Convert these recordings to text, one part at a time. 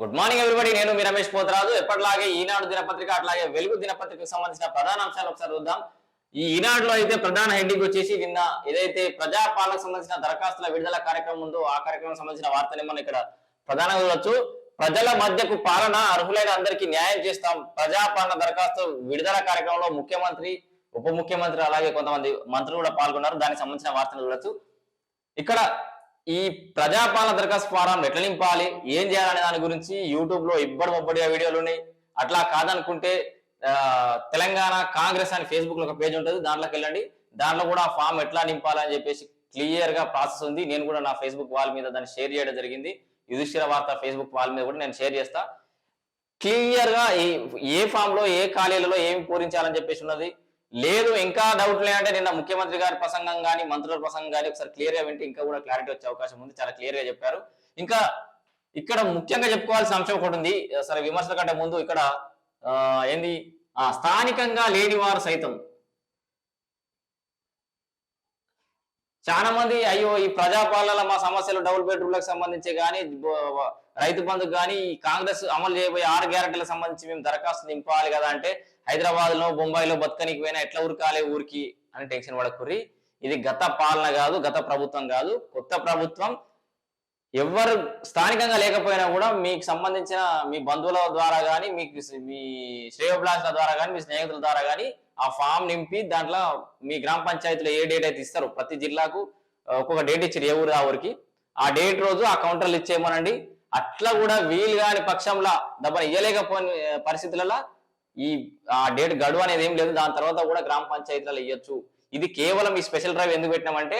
Good morning everybody నేను మీ రమేష్ పోతరాజు. ఎప్పటిలాగే ఈనాడు దినపత్రిక అట్లాగే వెలుగు దినపత్రికకు సంబంధించిన ప్రధాన అంశాలు ఒకసారి చూద్దాం. ఈ ఈనాడులో అయితే ప్రధాన హెడ్డింగ్ వచ్చేసి నిన్న ఏదైతే ప్రజాపాలకు సంబంధించిన దరఖాస్తుల విడుదల కార్యక్రమం ఉందో ఆ కార్యక్రమం సంబంధించిన వార్తని మనం ఇక్కడ ప్రధానంగా చూడొచ్చు. ప్రజల మధ్యకు పాలన అర్హులైన అందరికీ న్యాయం చేస్తాం. ప్రజాపాలన దరఖాస్తు విడుదల కార్యక్రమంలో ముఖ్యమంత్రి ఉప ముఖ్యమంత్రి అలాగే కొంతమంది మంత్రులు కూడా పాల్గొన్నారు. దానికి సంబంధించిన వార్తలు చూడొచ్చు. ఇక్కడ ఈ ప్రజాపాలన దరఖాస్తు ఫారం ఎట్లా నింపాలి? ఏం చేయాలనే దాని గురించి యూట్యూబ్లో ఇబ్బడి మొబ్బడిగా వీడియోలు ఉన్నాయి. అట్లా కాదనుకుంటే తెలంగాణ కాంగ్రెస్ అని ఫేస్బుక్లో ఒక పేజ్ ఉంటుంది. దాంట్లోకి వెళ్ళండి. దాంట్లో కూడా ఆ ఫామ్ ఎట్లా నింపాలని చెప్పేసి క్లియర్గా ప్రాసెస్ ఉంది. నేను కూడా నా ఫేస్బుక్ వాల్ మీద దాన్ని షేర్ చేయడం జరిగింది. యుధిష్ఠిర వార్త ఫేస్బుక్ వాల్ మీద కూడా నేను షేర్ చేస్తా. క్లియర్గా ఏ ఫామ్లో ఏ ఖాళీలలో ఏమి పూరించాలని చెప్పేసి ఉన్నది? లేదు ఇంకా డౌట్ లేదంటే నిన్న ముఖ్యమంత్రి గారి ప్రసంగం కానీ మంత్రుల ప్రసంగం కానీ ఒకసారి క్లియర్గా వింటే ఇంకా కూడా క్లారిటీ వచ్చే అవకాశం ఉంది. చాలా క్లియర్గా చెప్పారు. ఇంకా ఇక్కడ ముఖ్యంగా చెప్పుకోవాల్సిన అంశం ఒకటి ఉంది. సరే విమర్శల కంటే ముందు ఇక్కడ ఏంది? ఆ స్థానికంగా లేని వారు సైతం. చాలా మంది అయ్యో ఈ ప్రజాపాలన మా సమస్యలు డబుల్ బెడ్రూమ్లకు సంబంధించి కానీ రైతు బంధుకు కానీ ఈ కాంగ్రెస్ అమలు చేయబోయే ఆరు గ్యారెంటీలకు సంబంధించి మేము దరఖాస్తు నింపాలి కదా అంటే హైదరాబాద్లో బొంబాయిలో బతకనికి పోయినా ఎట్లా ఉరకాలే ఊరికి అని టెన్షన్ పడకుర్రి. ఇది గత పాలన కాదు గత ప్రభుత్వం కాదు. కొత్త ప్రభుత్వం ఎవరు స్థానికంగా లేకపోయినా కూడా మీకు సంబంధించిన మీ బంధువుల ద్వారా కానీ మీకు మీ శ్రేయోభిలాషుల ద్వారా కానీ మీ స్నేహితుల ద్వారా కానీ ఆ ఫామ్ నింపి దాంట్లో మీ గ్రామ పంచాయతీలో ఏ డేట్ అయితే ఇస్తారో ప్రతి జిల్లాకు ఒక్కొక్క డేట్ ఇచ్చారు ఏ ఊరు ఆ ఊరికి. ఆ డేట్ రోజు ఆ కౌంటర్లు ఇచ్చేయమనండి. అట్లా కూడా వీలు కాని పక్షంలో డబ్బులు ఇవ్వలేకపోయిన పరిస్థితులలో ఈ ఆ డేట్ గడువు అనేది ఏం లేదు. దాని తర్వాత కూడా గ్రామ పంచాయతీలలో ఇవ్వచ్చు ఇది కేవలం ఈ స్పెషల్ డ్రైవ్ ఎందుకు పెట్టినామంటే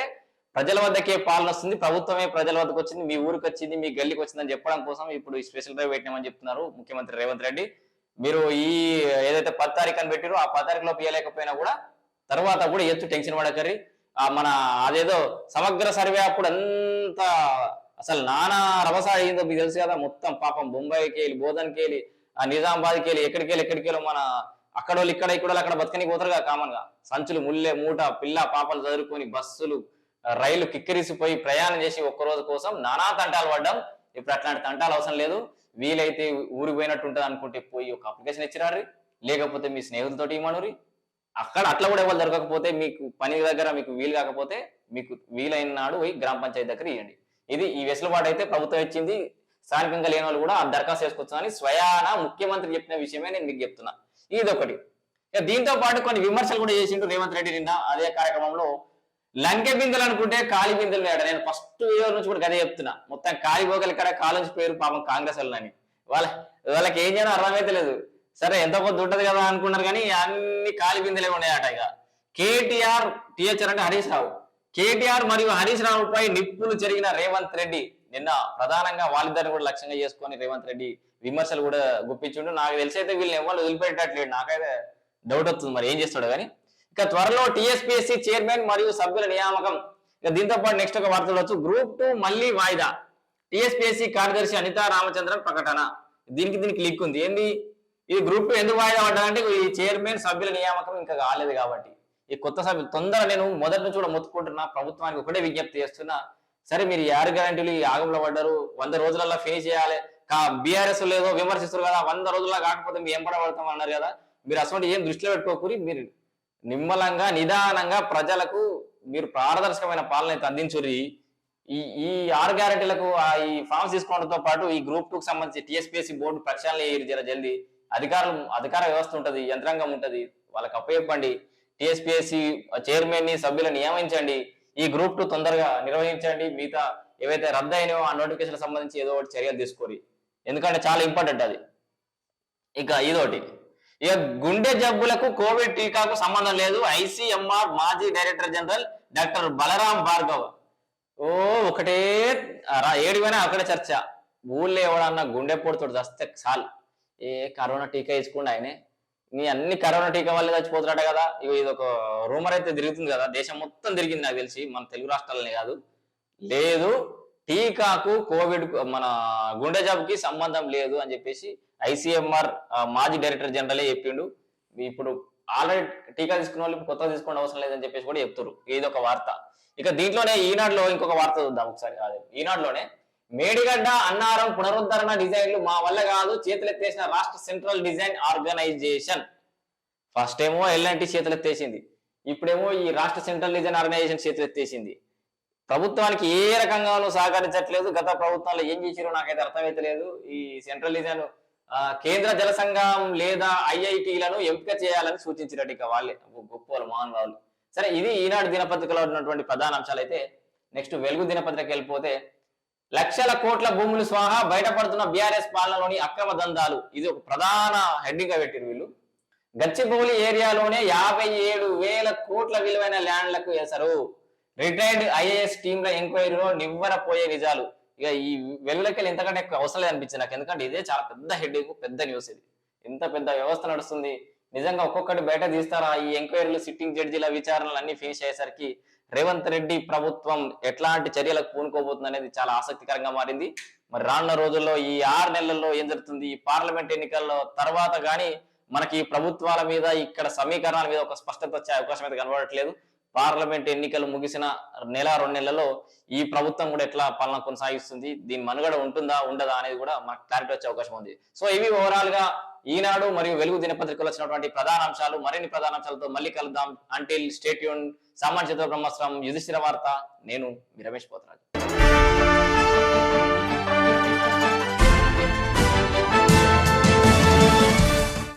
ప్రజల వద్దకే పాలన వస్తుంది. ప్రభుత్వమే ప్రజల వద్దకు వచ్చింది. మీ ఊరికి వచ్చింది మీ గల్లీకి వచ్చిందని చెప్పడం కోసం ఇప్పుడు ఈ స్పెషల్ డ్రైవ్ పెట్టినామని చెప్తున్నారు ముఖ్యమంత్రి రేవంత్ రెడ్డి. మీరు ఈ ఏదైతే పది తారీఖు అని పెట్టారో ఆ పది తారీఖులో ఇవ్వలేకపోయినా కూడా తర్వాత కూడా ఎత్తు టెన్షన్ పడకరి ఆ మన అదేదో సమగ్ర సర్వే అప్పుడు అంత అసలు నానా రవసాయ అయిందో మీకు తెలుసు కదా. మొత్తం పాపం బొంబాయికి వెళ్ళి బోధన్కి వెళ్ళి ఆ నిజామాబాద్కి వెళ్ళి ఎక్కడికి వెళ్ళి ఎక్కడికి వెళ్ళి మన అక్కడ వాళ్ళు ఇక్కడ ఇక్కడ అక్కడ బతకనికి పోతారు కదా కామన్గా. సంచులు ముల్లె మూట పిల్ల పాపలు చదువుకొని బస్సులు రైలు కిక్కిరిసిపోయి ప్రయాణం చేసి ఒక్క రోజు కోసం నానా తంటాలు పడ్డం. ఇప్పుడు అట్లాంటి తంటాలు అవసరం లేదు. వీలైతే ఊరికి పోయినట్టు ఉంటుంది అనుకుంటే పోయి ఒక అప్లికేషన్ ఇచ్చిరారు లేకపోతే మీ స్నేహితులతోటి ఇమ్మనురి అక్కడ అట్లా కూడా ఎవరు దొరకకపోతే మీకు పని దగ్గర మీకు వీలు కాకపోతే మీకు వీలైన నాడు పోయి గ్రామ పంచాయతీ దగ్గర ఇవ్వండి ఇది ఈ వెసులుబాటు అయితే ప్రభుత్వం ఇచ్చింది. స్థానికంగా లేని వాళ్ళు కూడా ఆ దరఖాస్తు చేసుకోవచ్చని స్వయాన ముఖ్యమంత్రి చెప్పిన విషయమే నేను మీకు చెప్తున్నా. ఇదొకటి. ఇక దీంతో పాటు కొన్ని విమర్శలు కూడా చేసిండు రేవంత్ రెడ్డి నిన్న అదే కార్యక్రమంలో. లంకె బిందెలు అనుకుంటే కాలి బిందెలు లేడ. నేను ఫస్ట్ ఇయర్ నుంచి కూడా గదే చెప్తున్నా. మొత్తం కాలి పోగలి కాడ కాలేజ్ పేరు పాపం కాంగ్రెస్ వాళ్ళని. వాళ్ళ వాళ్ళకి ఏం చేయడం అర్థమైతే లేదు. సరే ఎంత కొద్ది ఉంటది కదా అనుకున్నారు కానీ అన్ని కాలి బిందెలే ఉన్నాయట ఇక. కేటీఆర్ టీహెచ్ఆర్ అంటే హరీష్ రావు. కేటీఆర్ మరియు హరీష్ రావుపై నిప్పులు జరిగిన రేవంత్ రెడ్డి. నిన్న ప్రధానంగా వాళ్ళిద్దరిని కూడా లక్ష్యంగా చేసుకొని రేవంత్ రెడ్డి విమర్శలు కూడా గుప్పించుండు. నాకు తెలిసి అయితే వీళ్ళని ఎవరు వదిలిపెట్టట్లేదు. నాకైతే డౌట్ వస్తుంది మరి ఏం చేస్తాడు కానీ. ఇక త్వరలో టీఎస్పీఎస్సీ చైర్మన్ మరియు సభ్యుల నియామకం. ఇక దీంతో పాటు నెక్స్ట్ ఒక వార్త చూడొచ్చు గ్రూప్ టూ మళ్ళీ వాయిదా. టీఎస్పీఎస్సీ కార్యదర్శి అనితా రామచంద్రన్ ప్రకటన. దీనికి దీనికి లింక్ ఉంది. ఏంది? ఇది గ్రూప్ టూ ఎందుకు వాయిదా పడ్డాదంటే ఈ చైర్మన్ సభ్యుల నియామకం ఇంకా కాలేదు కాబట్టి. ఈ కొత్త సభ్యులు తొందర నేను మొదటి నుంచి కూడా మొత్తుకుంటున్నా. ప్రభుత్వానికి ఒకటే విజ్ఞప్తి చేస్తున్నా. సరే మీరు ఈ గ్యారంటీలు ఈ ఆగంలో పడ్డారు వంద రోజులలో ఫినిష్ చేయాలి. బీఆర్ఎస్ లేదో విమర్శిస్తారు కదా వంద రోజుల్లో కాకపోతే మేము ఏం పడబడతాం అన్నారు కదా మీరు అసలు ఏం దృష్టిలో పెట్టుకోకూరి మీరు నిమ్మలంగా నిదానంగా ప్రజలకు మీరు పారదర్శకమైన పాలన అయితే అందించుర్రి. ఈ ఈ ఆరు గ్యారెంటీలకు ఆ ఈ ఫామ్స్ తీసుకోవడంతో పాటు ఈ గ్రూప్ టూకి సంబంధించి టీఎస్పీఎస్సీ బోర్డు ప్రక్షాళన చేయరు జర జల్ది. అధికారులు అధికార వ్యవస్థ ఉంటుంది యంత్రాంగం ఉంటుంది వాళ్ళకి అప్పచెప్పండి. టీఎస్పీఎస్సీ చైర్మన్ని సభ్యులను నియమించండి. ఈ గ్రూప్ టూ తొందరగా నిర్వహించండి. మిగతా ఏవైతే రద్దు ఆ నోటిఫికేషన్ సంబంధించి ఏదో ఒకటి చర్యలు తీసుకోరి. ఎందుకంటే చాలా ఇంపార్టెంట్ అది. ఇక ఇదోటి ఇక గుండె జబ్బులకు కోవిడ్ టీకాకు సంబంధం లేదు. ఐసీఎంఆర్ మాజీ director general doctor Balram Bhargav. ఓ ఒకటే రా ఏడిపోయినా అక్కడే చర్చ. ఊళ్ళో ఎవడన్నా గుండె పొడుతుడు చస్తే చాలు. ఏ కరోనా టీకా వేసుకుండా ఆయనే. నీ అన్ని కరోనా టీకా వల్లే చచ్చిపోతున్నాడు కదా. ఇగో ఇది ఒక రూమర్ అయితే తిరుగుతుంది కదా. దేశం మొత్తం తిరిగింది నాకు తెలిసి. మన తెలుగు రాష్ట్రాలనే కాదు. లేదు టీకాకు కోవిడ్ మన గుండె జబ్బుకి సంబంధం లేదు అని చెప్పేసి ఐసీఎంఆర్ మాజీ డైరెక్టర్ జనరలే చెప్పిండు. ఇప్పుడు ఆల్రెడీ టీకా తీసుకున్న వాళ్ళు కొత్తగా తీసుకోవడం అవసరం లేదని చెప్పేసి కూడా చెప్తారు ఇది ఒక వార్త. ఇక దీంట్లోనే ఈనాడులో ఇంకొక వార్త చూద్దాం ఒకసారి. ఈనాడులోనే మేడిగడ్డ అన్నారం పునరుద్ధరణ డిజైన్లు మా వల్ల కాదు. చేతులెత్తేసిన రాష్ట్ర సెంట్రల్ డిజైన్ ఆర్గనైజేషన్. ఫస్ట్ ఏమో ఎల్ఎన్టీ చేతులెత్తేసింది. ఇప్పుడేమో ఈ రాష్ట్ర సెంట్రల్ డిజైన్ ఆర్గనైజేషన్ చేతులెత్తేసింది. ప్రభుత్వానికి ఏ రకంగానూ సహకరించట్లేదు. గత ప్రభుత్వంలో ఏం చేసిరో నాకైతే అర్థమైతలేదు ఈ సెంట్రల్ డిజైన్ కేంద్ర జల సంఘం లేదా ఐఐటీలను ఎంపిక చేయాలని సూచించినట్టు ఇక వాళ్ళే. గొప్ప వాళ్ళు మహానుభావులు సరే ఇది ఈనాడు దినపత్రికలో ఉన్నటువంటి ప్రధాన అంశాలు అయితే నెక్స్ట్ వెలుగు దినపత్రిక వెళ్ళిపోతే లక్షల కోట్ల భూములు స్వాహా బయటపడుతున్న బీఆర్ఎస్ పాలనలోని అక్రమ దందాలు. ఇది ఒక ప్రధాన హెడ్డింగ్గా పెట్టిరు వీళ్ళు. గచ్చిబౌలి ఏరియాలోనే యాభై ఏడు వేల కోట్ల విలువైన ల్యాండ్లకు వేశారు. రిటైర్డ్ ఐఏఎస్ టీంల ఎంక్వైరీలో నివ్వరపోయే నిజాలు. ఇక ఈ వెళ్ళకెళ్ళి ఎంతకంటే ఎక్కువ అవసరం లేదు అనిపించింది నాకు. ఎందుకంటే ఇదే చాలా పెద్ద హెడ్డింగ్ పెద్ద న్యూస్ ఇది. ఇంత పెద్ద వ్యవస్థ నడుస్తుంది. నిజంగా ఒక్కొక్కటి బయట తీస్తారా? ఈ ఎంక్వైరీలు సిట్టింగ్ జడ్జిల విచారణలు అన్ని ఫినిష్ అయ్యేసరికి రేవంత్ రెడ్డి ప్రభుత్వం ఎట్లాంటి చర్యలకు పూనుకోబోతుంది అనేది చాలా ఆసక్తికరంగా మారింది. మరి రానున్న రోజుల్లో ఈ ఆరు నెలల్లో ఏం జరుగుతుంది? ఈ పార్లమెంట్ ఎన్నికల్లో తర్వాత కానీ మనకి ఈ ప్రభుత్వాల మీద ఇక్కడ సమీకరణాల మీద ఒక స్పష్టత వచ్చే అవకాశం అయితే కనబడట్లేదు. పార్లమెంట్ ఎన్నికలు ముగిసిన నెల రెండు నెలల్లో ఈ ప్రభుత్వం కూడా ఎట్లా పాలన కొనసాగిస్తుంది? దీని మనుగడ ఉంటుందా ఉండదా అనేది కూడా మనకు క్లారిటీ వచ్చే అవకాశం ఉంది. సో ఇవి ఓవరాల్గా ఈనాడు మరియు వెలుగు దినపత్రికలో వచ్చినటువంటి ప్రధాన అంశాలు మరిన్ని ప్రధాన అంశాలతో మళ్ళీ కలుద్దాం. అంటిల్ స్టేట్ యూన్ సామాన్య బ్రహ్మాస్త్రం యుధిష్ఠిర వార్త. నేను రమేష్ పోతరాజు.